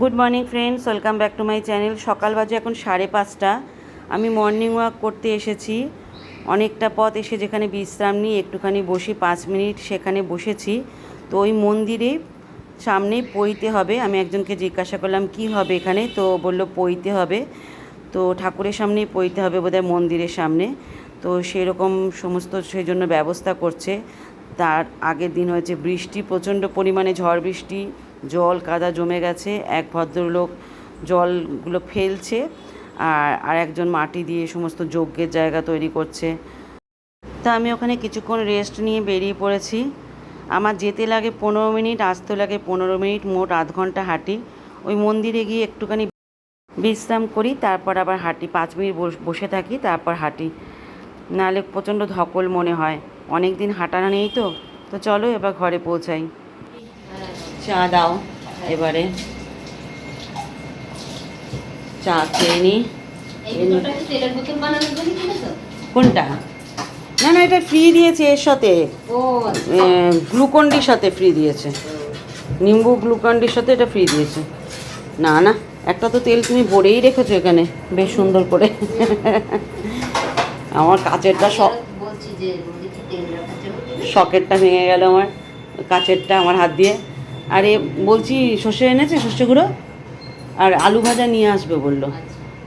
Good morning friends welcome back to my channel সকাল বাজে এখন সাড়ে পাঁচটা। আমি মর্নিং ওয়াক করতে এসেছি। অনেকটা পথ এসে যেখানে বিশ্রাম নিই, একটুখানি বসি, পাঁচ মিনিট সেখানে বসেছি। তো ওই মন্দিরে সামনেই পইতে হবে। আমি একজনকে জিজ্ঞাসা করলাম, কি হবে এখানে? তো বলল, পইতে হবে। তো ঠাকুরের সামনেই পইতে হবে বোধহয় মন্দিরের সামনে। তো সেরকম সমস্ত সেই জন্য ব্যবস্থা করছে। তার আগের দিন হয়েছে বৃষ্টি, প্রচণ্ড পরিমাণে ঝড় বৃষ্টি। জল কাদা জমে গেছে, এক ভদ্রলোক জলগুলো ফেলছে আর আর একজন মাটি দিয়ে সমস্ত যজ্ঞের জায়গা তৈরি করছে। তা আমি ওখানে কিছুক্ষণ রেস্ট নিয়ে বেরিয়ে পড়েছি। আমার যেতে লাগে পনেরো মিনিট, আসতে লাগে পনেরো মিনিট, মোট আধ ঘণ্টা হাঁটি। ওই মন্দিরে গিয়ে একটুখানি বিশ্রাম করি, তারপর আবার হাঁটি। পাঁচ মিনিট বস- থাকি, তারপর হাঁটি। নাহলে প্রচণ্ড ধকল মনে হয়। অনেক দিন হাঁটানো নেই তো তো চলো এবার ঘরে পৌঁছাই। চা দাও এবারে। চা খেয়ে কিনেছো? কোনটা? না না এটা ফ্রি দিয়েছে এর সাথে। গ্লুকন্ডির সাথে ফ্রি দিয়েছে। নিম্বু গ্লুকন্ডির সাথে এটা ফ্রি দিয়েছে। না না একটা তো তেল তুমি ভরেই রেখেছো এখানে বেশ সুন্দর করে। আমার কাচেরটা? সকেটটা ভেঙে গেল আমার কাচেরটা আমার হাত দিয়ে। আরে বলছি সর্ষে এনেছে সর্ষে গুঁড়ো? আর আলু ভাজা নিয়ে আসবে বলল।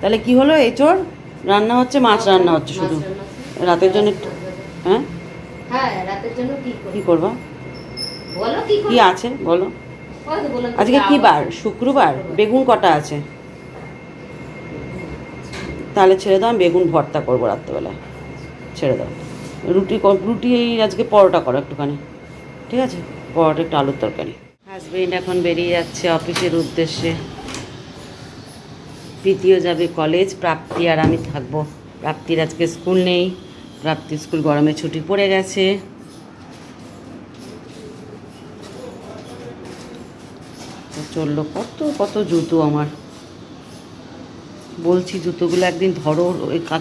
তাহলে কি হলো এঁচড়? রান্না হচ্ছে মাছ রান্না হচ্ছে শুধু। রাতের জন্য একটু হ্যাঁ? হ্যাঁ রাতের জন্য কি কি করব? কি আছে? বলো। আজকে কি বার? শুক্রবার? বেগুন কটা আছে? তাহলে ছেড়ে দাও আমি বেগুন ভর্তা করব রাত্রেবেলায়। ছেড়ে দাও। রুটি কর- রুটি আজকে পরোটা করো একটুখানি। ঠিক আছে? পরোটা একটু আলুর তরকারি। হাজবেন্ড এখন বেরিয়ে যাচ্ছে অফিসের উদ্দেশ্যে। প্রীতিও যাবে কলেজ প্রাপ্তি আর আমি থাকব। প্রাপ্তির আজকে স্কুল নেই। প্রাপ্তি স্কুল গরমে ছুটি পড়ে গেছে। চলল কত কত জুতো আমার। বলছি জুতোগুলো একদিন ধরো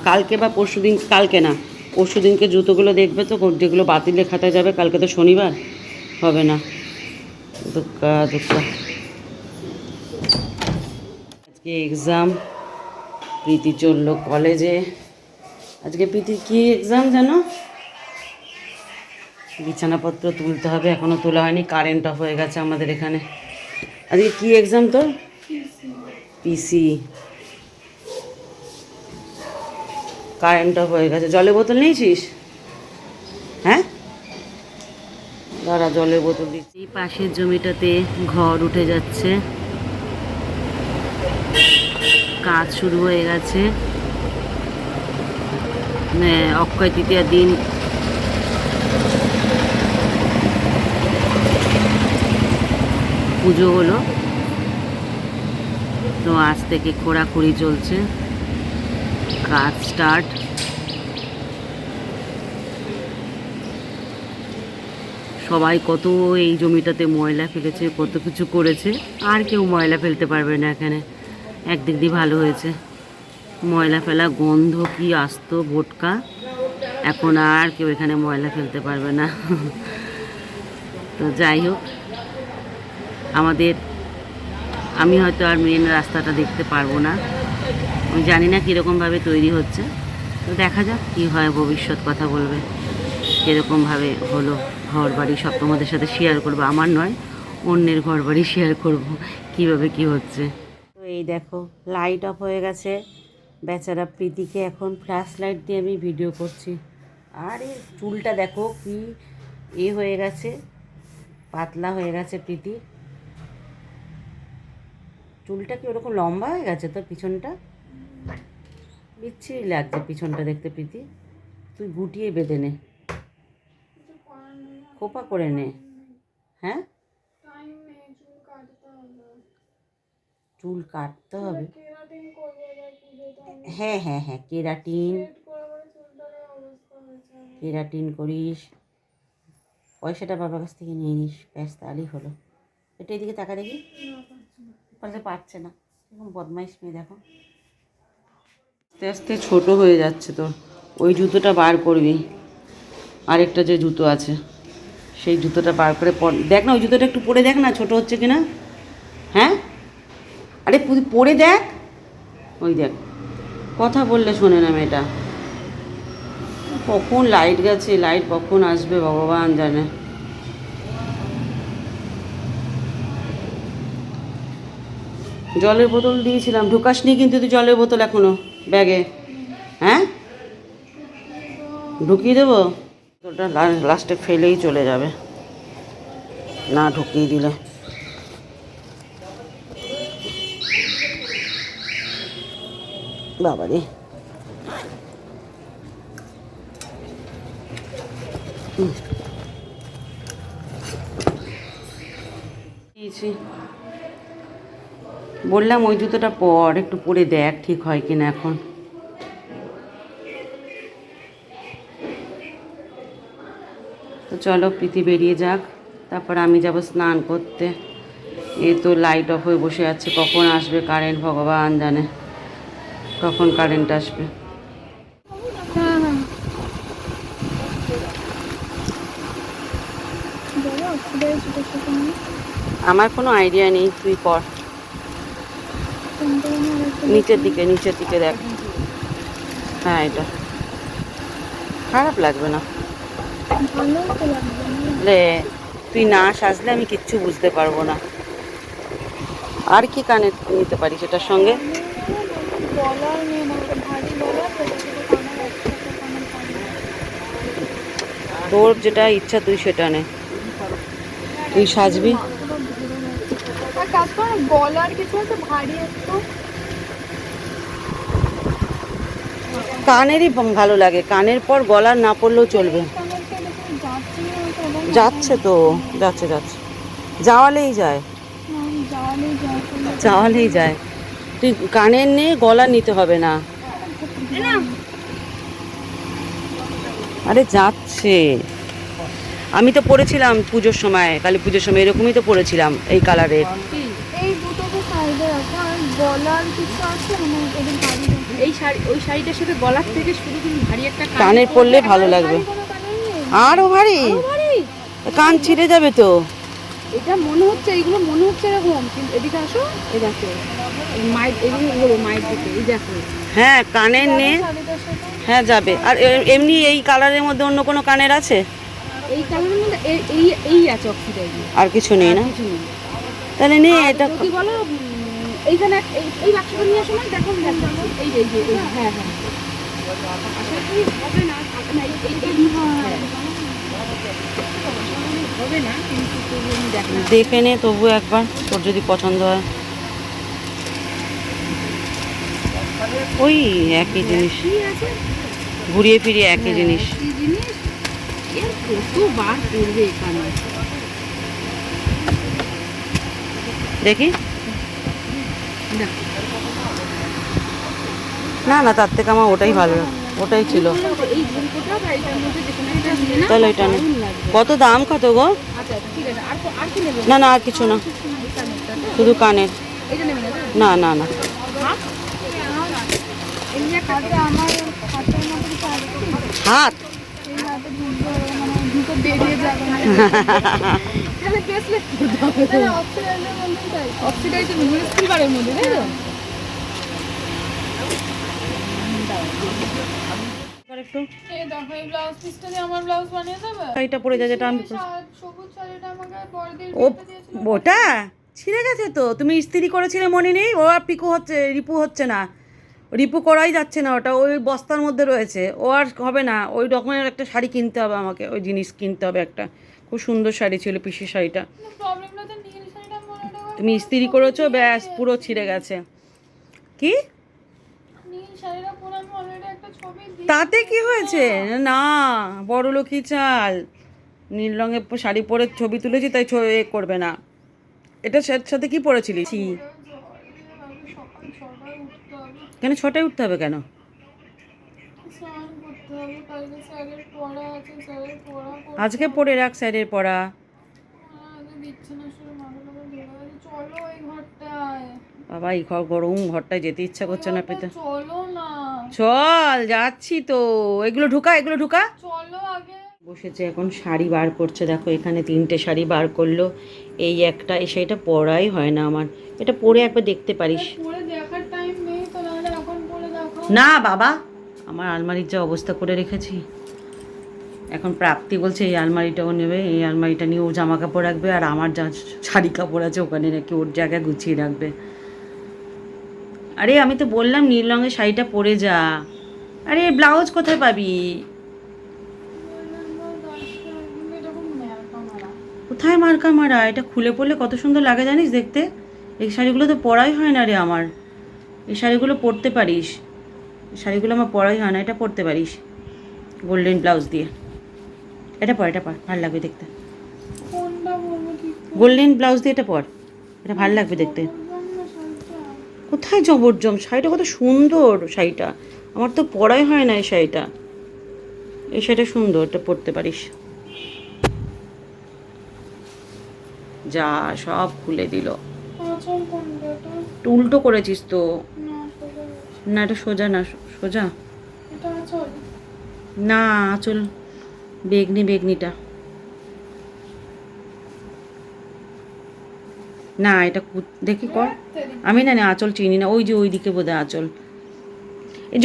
কালকে বা পরশু দিন, কালকে না, পরশু দিনকে জুতোগুলো দেখবে তো, যেগুলো বাতিল খাতা যাবে, কালকে তো শনিবার, হবে না। দুঃখা, দুঃখ। আজকে এক্সাম প্রীতি চলল কলেজে আজকে প্রীতির কী এক্সাম জানো? বিছানাপত্র তুলতে হবে এখনও তোলা হয়নি কারেন্ট অফ হয়ে গেছে আমাদের এখানে। আজকে কি এক্সাম তোর? পিসি কারেন্ট অফ হয়ে গেছে। জলের বোতল নিয়েছিস হ্যাঁ দাঁড়া জলের বোতল দিচ্ছি। এই পাশের জমিটাতে ঘর উঠে যাচ্ছে। কাজ শুরু হয়ে গেছে। মানে অক্ষয় তৃতীয়ার দিন। পুজো হলো। তো আজ থেকে খোঁড়াখুড়ি চলছে। কাজ স্টার্ট সবাই কত এই জমিটাতে ময়লা ফেলেছে, কত কিছু করেছে। আর কেউ ময়লা ফেলতে পারবে না এখানে। একদিক দিয়ে ভালো হয়েছে। ময়লা ফেলা গন্ধ কি আসতো ভোটকা। এখন আর কেউ এখানে ময়লা ফেলতে পারবে না। তো যাই হোক, আমাদের, আমি হয়তো আর মেন রাস্তাটা দেখতে পারব না। আমি জানি না কীরকমভাবে তৈরি হচ্ছে। তো দেখা যাক কী হয়, ভবিষ্যৎ কথা বলবে। কীরকমভাবে হলো ঘর বাড়ি সব তোমাদের সাথে শেয়ার করব, আমার নয়, অন্যের ঘর বাড়ি শেয়ার করব, কীভাবে কী হচ্ছে। তো এই দেখো লাইট অফ হয়ে গেছে। বেচারা প্রীতিকে এখন ফ্ল্যাশ লাইট দিয়ে আমি ভিডিও করছি। আর এই চুলটা দেখো কি এ হয়ে গেছে, পাতলা হয়ে গেছে প্রীতি। চুলটা কি ওরকম লম্বা হয়ে গেছে তোর পিছনটা? বিচ্ছিরি লাগছে পিছনটা দেখতে প্রীতি। তুই গুটিয়ে বেঁধে নে। খোপা করে নে। হ্যাঁ? চুল কাটতে হবে। হ্যাঁ হ্যাঁ হ্যাঁ কেরাটিন। কেরাটিন করিস। পয়সাটা বাবার কাছ থেকে নিয়ে নিস। ব্যাস তাহলেই হলো। এটা এদিকে তাকা দেখি। বলতে পারছে না। এরকম বদমাইশ মেয়ে, দেখো। আস্তে আস্তে ছোটো হয়ে যাচ্ছে তোর ওই জুতোটা বার করবি। আরেকটা যে জুতো আছে। সেই জুতোটা বার করে পর দেখ না, ওই জুতোটা একটু পরে দেখ না, ছোট হচ্ছে কিনা। হ্যাঁ? আরে পড়ে দেখ। ওই দেখ। কথা বললে শোনে না মেয়েটা। কখন লাইট গেছে? লাইট কখন আসবে? ভগবান জানে। জলের বোতল দিয়েছিলাম। ঢুকাসনি কিন্তু তুই জলের বোতল এখনও ব্যাগে? হ্যাঁ? ঢুকিয়ে দেবো? ওটা লাস্টে ফেলেই চলে যাবে। না ঢুকিয়ে দিলে। হুম। দিয়েছি। বললাম ওই জুতোটা পর, একটু পরে দেখ ঠিক হয় কিনা এখন। তো চলো প্রীতি বেরিয়ে যাক। তারপর আমি যাব স্নান করতে। এ তো লাইট অফ হয়ে বসে আছে। কখন আসবে কারেন্ট ভগবান জানে। কখন কারেন্ট আসবে। আমার? কোনো আইডিয়া নেই। তুই আরেকটা নিচের দিকে নিচের দিকে দেখ। হ্যাঁ এটা। খারাপ লাগবে না। লে তুই না সাজলে আমি কিচ্ছু বুঝতে পারব না। আর কি কানে নিতে পারি সেটার সঙ্গে? তোর যেটা ইচ্ছা তুই সেটা নে। তুই সাজবি? কানেরই ভালো লাগে কানের পর গলার না পড়লেও চলবে কানেরটা দেখুন যাচ্ছে না ওটা এবং যাচ্ছে তো যাচ্ছে যাচ্ছে। যাওয়ালেই যায়। যাওয়ালেই যায়। তুই কানের নে গলা নিতে হবে না। আরে যাচ্ছে। আমি তো পড়েছিলাম পুজোর সময় কালী পুজোর সময় এরকমই তো পড়েছিলাম এই কালারের। এই আর শাড়ি ওই শাড়িটার সাথে গলার থেকে শুরু তুমি ভারী একটা কানের পরলে ভালো লাগবে। আরও ভারী? কান ছিঁড়ে যাবে তো। এটা মনে হচ্ছে এইগুলো মনে হচ্ছে এরকম কিন্তু এদিকে আসো এই দেখো এই মায়ের এগুলো মায়ের দিকে এই দেখো। হ্যাঁ কানের নে হ্যাঁ যাবে। আর এমনি এই কালারের মধ্যে অন্য কোনো কানের আছে? এই কালারের মধ্যে এই এই এই আছে অক্সিডাইজ আর কিছু নেই না? তাহলে নে এটা কি বলো এইখানে এই বাক্সটা নিয়ে আসো না দেখো এই এই হ্যাঁ হ্যাঁ। আশা করি হবে না এই- এই হ্যাঁ। দেখো নে তবু একবার তোর যদি পছন্দ হয়। ওই একই জিনিস। ঘুরিয়ে ফিরিয়ে একই জিনিস। কি জিনিস। দেখি। না না তার থেকে আমার ওটাই ভালো লাগে। ওটাই ছিল তাহলে এটা নে কত দাম কত গো আচ্ছা ঠিক আছে আর কো- আর কি নেবে না না আর কিছু না? শুধু কানের না না না হাত? ঢুকবে মানে মধ্যে, তাই তো? এবার একটু এই দেখো এই ব্লাউজ পিসটা দিয়ে আমার ব্লাউজ বানিয়ে শাড়িটা পরে যা যেটা আমি ওটা? ছিঁড়ে গেছে তো। তুমি ইস্ত্রি করেছিলে মনে নেই? ও আর পিকু হচ্ছে রিপু হচ্ছে না। রিপু করাই যাচ্ছে না ওটা ওই বস্তার মধ্যে রয়েছে। ও আর হবে না ওই রকমের একটা শাড়ি কিনতে হবে আমাকে ওই জিনিস কিনতে হবে একটা। খুব সুন্দর শাড়ি ছিল পিসির শাড়িটা। তুমি ইস্ত্রি করেছ ব্যাস পুরো ছিঁড়ে গেছে। কি নীল শাড়িটা পরে আমি অলরেডি একটা ছবি দিই তাতে কি হয়েছে? না বড় লোকই চাল। নীল রঙের শাড়ি পরে ছবি তুলেছি তাই এ করবে না। এটা সাথে সাথে কি পরেছিলি? কেন ছটায় উঠতে হবে কেন? আজকে পড়ে রাখ স্যারের পড়া। দিচ্ছে না শুধু চলো এই ঘরটায়। বাবা এই ঘর গরম ঘরটায় যেতে ইচ্ছা করছে না পেতে। চল যাচ্ছি তো। এগুলো ঢুকা এগুলো ঢুকা। বসেছে এখন শাড়ি বার করছে। দেখো এখানে তিনটে শাড়ি বার করল। এই একটা এই শাড়িটা পরাই হয় না আমার। এটা পরে একবার দেখতে পারিস। না বাবা আমার আলমারির যা অবস্থা করে রেখেছি। এখন প্রাপ্তি বলছে এই আলমারিটাও নেবে এই আলমারিটা নিয়ে ও জামা কাপড় রাখবে আর আমার যা শাড়ি কাপড় আছে ওখানে নাকি ওর জায়গায় গুছিয়ে রাখবে। আরে আমি তো বললাম নীল রঙের শাড়িটা পরে যা। আরে ব্লাউজ কোথায় পাবি? কোথায় মার্কা মারা? এটা খুলে পড়লে কত সুন্দর লাগে জানিস দেখতে? এই শাড়িগুলো তো পরাই হয় না রে আমার। এই শাড়িগুলো পরতে পারিস। শাড়িগুলো আমার পরাই হয় না এটা পরতে পারিস। গোল্ডেন ব্লাউজ দিয়ে। এটা পর এটা পর ভালো লাগবে দেখতে। গোল্ডেন ব্লাউজ দিয়ে এটা পর। এটা ভালো লাগবে দেখতে। কোথায় জবরজম? শাড়িটা কত সুন্দর শাড়িটা। আমার তো পরাই হয় না এই শাড়িটা। এই শাড়িটা সুন্দর, এটা পরতে পারিস। যা, সব খুলে দিল। উল্টো করেছিস তো। না, এটা সোজা না সোজা। না, আঁচল। বেগনি, বেগনিটা। না, এটা দেখি কর। আমি না না আঁচল চিনি না ওই যে ওই দিকে বোধহয় আঁচল।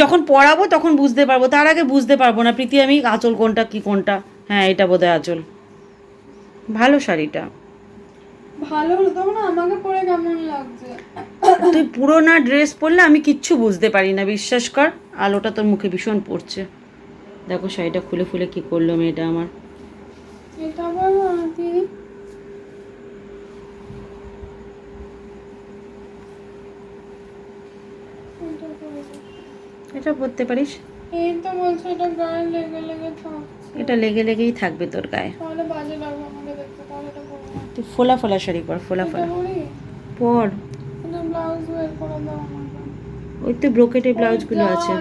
যখন পড়াবো তখন বুঝতে পারব তার আগে বুঝতে পারব না প্রীতি আমি আঁচল কোনটা কি কোনটা? হ্যাঁ এটা বোধহয় আঁচল। ভালো শাড়িটা। ভালো হলো তখন আমাকে পরে কেমন লাগছে? তুই পুরোনা ড্রেস পরলে আমি কিচ্ছু বুঝতে পারি না বিশ্বাস কর আলোটা তোর মুখে ভীষণ পড়ছে। দেখো শাড়িটা খুলে খুলে কি করল মেয়েটা আমার। এটা বলো এটা পড়তে পরতে পারিস? এই তো বলছো এটা গায়ে লেগে লেগে থাকছে এটা লেগে লেগেই থাকবে তোর গায়ে। তাহলে বাজে লাগবে আমাকে দেখতে তাহলে এটা পরবো তুই ফোলা ফোলা শাড়ি পর ফোলা ফোলা। পরি। ব্লাউজ বের করে দাও আমাকে। ওই তো ব্রোকেটের ব্লাউজগুলো আছে।